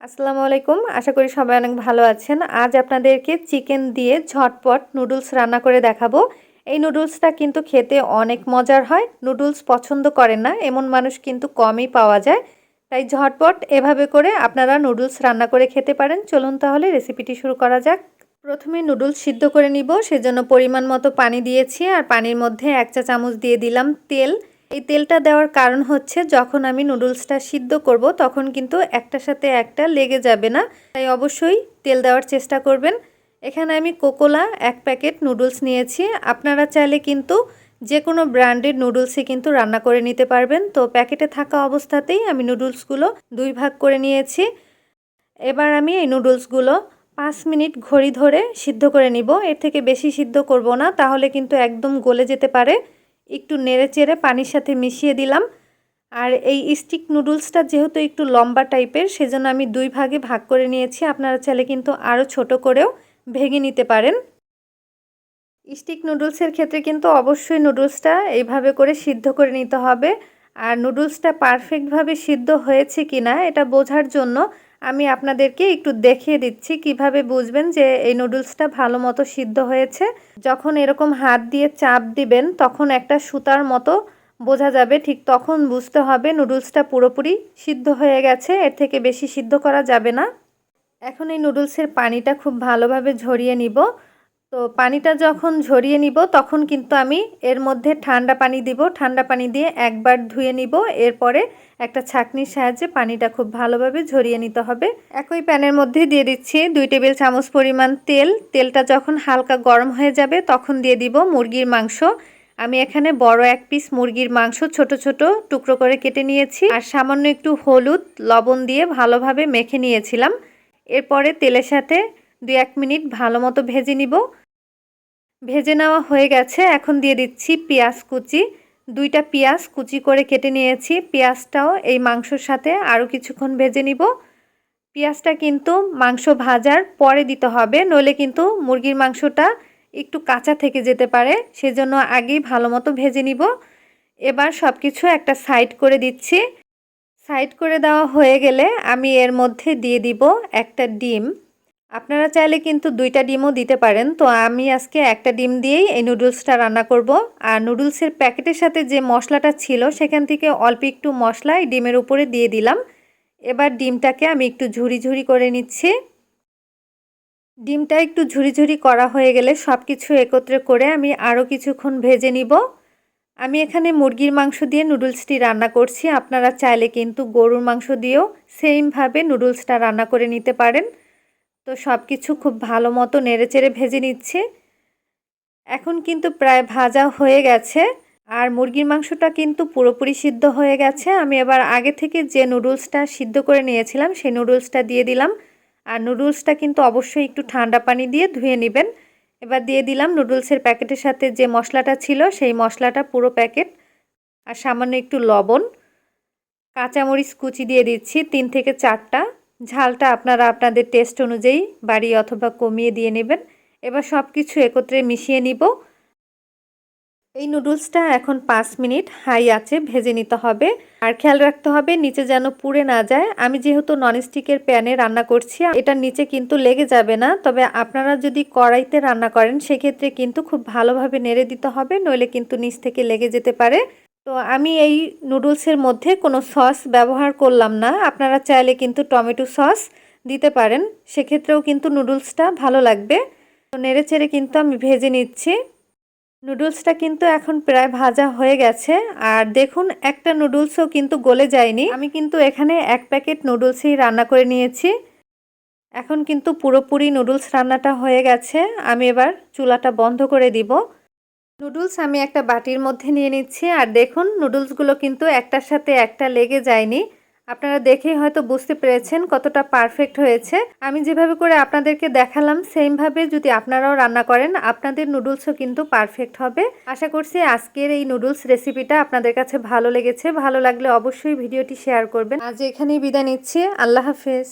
আসসালামু আলাইকুম। আশা করি সবাই অনেক ভালো আছেন। আজ আপনাদেরকে চিকেন দিয়ে ঝটপট নুডলস রান্না করে দেখাবো। এই নুডলসটা কিন্তু খেতে অনেক মজার হয়। নুডলস পছন্দ করে না, এমন মানুষ কিন্তু কমই পাওয়া যায়। তাই ঝটপট এভাবে করে আপনারা নুডলস রান্না করে খেতে পারেন। চলুন তাহলে রেসিপিটি শুরু করা যাক। প্রথমে নুডলস সিদ্ধ করে নিব। সেজন্য পরিমাণ মতো পানি দিয়েছি। আর পানির মধ্যে এক চা চামচ দিয়ে দিলাম তেল। এই তেলটা দেওয়ার কারণ হচ্ছে যখন আমি নুডলসটা সিদ্ধ করব, তখন কিন্তু একটার সাথে একটা লেগে যাবে না। তাই অবশ্যই তেল দেওয়ার চেষ্টা করবেন। এখানে আমি কোকোলা এক প্যাকেট নুডলস নিয়েছি। আপনারা চাইলে কিন্তু যে কোনো ব্র্যান্ডের নুডলসই কিন্তু রান্না করে নিতে পারবেন। তো প্যাকেটে থাকা অবস্থাতেই আমি নুডলসগুলো দুই ভাগ করে নিয়েছি। এবার আমি এই নুডলসগুলো পাঁচ মিনিট ঘড়ি ধরে সিদ্ধ করে নিব। এর থেকে বেশি সিদ্ধ করব না, তাহলে কিন্তু একদম গলে যেতে পারে। একটু নেড়ে চেড়ে পানির সাথে মিশিয়ে দিলাম। আর এই স্টিক নুডলসটা যেহেতু একটু লম্বা টাইপের, সেজন্য আমি দুই ভাগে ভাগ করে নিয়েছি। আপনারা চাইলে কিন্তু আরও ছোট করেও ভেঙে নিতে পারেন। স্টিক নুডলসের ক্ষেত্রে কিন্তু অবশ্যই নুডলসটা এইভাবে করে সিদ্ধ করে নিতে হবে। আর নুডলসটা পারফেক্টভাবে সিদ্ধ হয়েছে কি না এটা বোঝার জন্য আমি আপনাদেরকে একটু দেখিয়ে দিচ্ছি কীভাবে বুঝবেন যে এই নুডলসটা ভালো মতো সিদ্ধ হয়েছে। যখন এরকম হাত দিয়ে চাপ দিবেন, তখন একটা সুতার মতো বোঝা যাবে, ঠিক তখন বুঝতে হবে নুডলসটা পুরোপুরি সিদ্ধ হয়ে গেছে, এর থেকে বেশি সিদ্ধ করা যাবে না। এখন এই নুডলসের পানিটা খুব ভালোভাবে ঝরিয়ে নিব। তো পানিটা যখন ঝরিয়ে নিব, তখন কিন্তু আমি এর মধ্যে ঠান্ডা পানি দিব। ঠান্ডা পানি দিয়ে একবার ধুয়ে নিব। এরপরে একটা ছাকনির সাহায্যে পানিটা খুব ভালোভাবে ঝরিয়ে নিতে হবে। একই প্যানের মধ্যে দিয়ে দিচ্ছি দুই টেবিল চামচ পরিমাণ তেল। তেলটা যখন হালকা গরম হয়ে যাবে, তখন দিয়ে দিব মুরগির মাংস। আমি এখানে বড় এক পিস মুরগির মাংস ছোট ছোট টুকরো করে কেটে নিয়েছি। আর সামান্য একটু হলুদ লবণ দিয়ে ভালোভাবে মেখে নিয়েছিলাম। এরপরে তেলের সাথে দু এক মিনিট ভালো মতো ভেজে নিব। ভেজে নেওয়া হয়ে গেছে, এখন দিয়ে দিচ্ছি পেঁয়াজ কুচি। দুইটা পেঁয়াজ কুচি করে কেটে নিয়েছি, পেঁয়াজটাও এই মাংসর সাথে আরও কিছুক্ষণ ভেজে নিব। পেঁয়াজটা কিন্তু মাংস ভাজার পরে দিতে হবে, নইলে কিন্তু মুরগির মাংসটা একটু কাঁচা থেকে যেতে পারে, সেজন্য আগেই ভালো মতো ভেজে নিব। এবার সব কিছু একটা সাইড করে দিচ্ছি। সাইড করে দেওয়া হয়ে গেলে আমি এর মধ্যে দিয়ে দিব একটা ডিম। আপনারা চাইলে কিন্তু দুইটা ডিমও দিতে পারেন। তো আমি আজকে একটা ডিম দিয়েই এই নুডলসটা রান্না করব। আর নুডলসের প্যাকেটের সাথে যে মশলাটা ছিল, সেখান থেকে অল্প একটু মশলা এই ডিমের উপরে দিয়ে দিলাম। এবার ডিমটাকে আমি একটু ঝুরি ঝুরি করে নিচ্ছি। ডিমটা একটু ঝুরি ঝুরি করা হয়ে গেলে সব কিছু একত্রে করে আমি আরও কিছুক্ষণ ভেজে নিব। আমি এখানে মুরগির মাংস দিয়ে নুডলসটি রান্না করছি। আপনারা চাইলে কিন্তু গরুর মাংস দিয়েও সেমভাবে নুডলসটা রান্না করে নিতে পারেন। তো সব কিছু খুব ভালো মতো নেড়েচেড়ে ভেজে নিচ্ছে। এখন কিন্তু প্রায় ভাজা হয়ে গেছে আর মুরগির মাংসটা কিন্তু পুরোপুরি সিদ্ধ হয়ে গেছে। আমি এবার আগে থেকে যে নুডলসটা সিদ্ধ করে নিয়েছিলাম সেই নুডলসটা দিয়ে দিলাম। আর নুডলসটা কিন্তু অবশ্যই একটু ঠান্ডা পানি দিয়ে ধুয়ে নেবেন। এবার দিয়ে দিলাম নুডলসের প্যাকেটের সাথে যে মশলাটা ছিল সেই মশলাটা পুরো প্যাকেট আর সামান্য একটু লবণ। কাঁচামরিচ কুচি দিয়ে দিচ্ছি তিন থেকে চারটা। ঝালটা আপনারা আপনাদের টেস্ট অনুযায়ী বাড়িয়ে অথবা কমিয়ে দিয়ে নেবেন। এবার সব কিছু একত্রে মিশিয়ে নিব। এই নুডলসটা এখন পাঁচ মিনিট হাই আছে ভেজে নিতে হবে। আর খেয়াল রাখতে হবে, নিচে যেন পুড়ে না যায়। আমি যেহেতু ননস্টিকের প্যানে রান্না করছি এটার নিচে কিন্তু লেগে যাবে না। তবে আপনারা যদি কড়াইতে রান্না করেন, সেক্ষেত্রে কিন্তু খুব ভালোভাবে নেড়ে দিতে হবে, নইলে কিন্তু নিচ থেকে লেগে যেতে পারে। তো আমি এই নুডলসের মধ্যে কোনো সস ব্যবহার করলাম না। আপনারা চাইলে কিন্তু টমেটো সস দিতে পারেন। সেক্ষেত্রেও কিন্তু নুডলসটা ভালো লাগবে। তো নেড়ে চেড়ে কিন্তু আমি ভেজে নিচ্ছি। নুডলসটা কিন্তু এখন প্রায় ভাজা হয়ে গেছে। আর দেখুন, একটা নুডলসও কিন্তু গলে যায়নি। আমি কিন্তু এখানে এক প্যাকেট নুডলসই রান্না করে নিয়েছি। এখন কিন্তু পুরোপুরি নুডলস রান্নাটা হয়ে গেছে। আমি এবার চুলাটা বন্ধ করে দিব। নুডলস আমি একটা বাটির মধ্যে নিয়ে নিচ্ছি, আর দেখুন নুডলসগুলো কিন্তু একটার সাথে একটা লেগে যায়নি। আপনারা দেখেই হয়তো বুঝতে পেরেছেন কতটা পারফেক্ট হয়েছে। আমি যেভাবে করে আপনাদেরকে দেখালাম সেমভাবে যদি আপনারাও রান্না করেন, আপনাদের নুডলসও কিন্তু পারফেক্ট হবে। আশা করছি আজকের এই নুডলস রেসিপিটা আপনাদের কাছে ভালো লেগেছে। ভালো লাগলে অবশ্যই ভিডিওটি শেয়ার করবেন। আজ এখানেই বিদায় নিচ্ছি। আল্লাহ হাফেজ।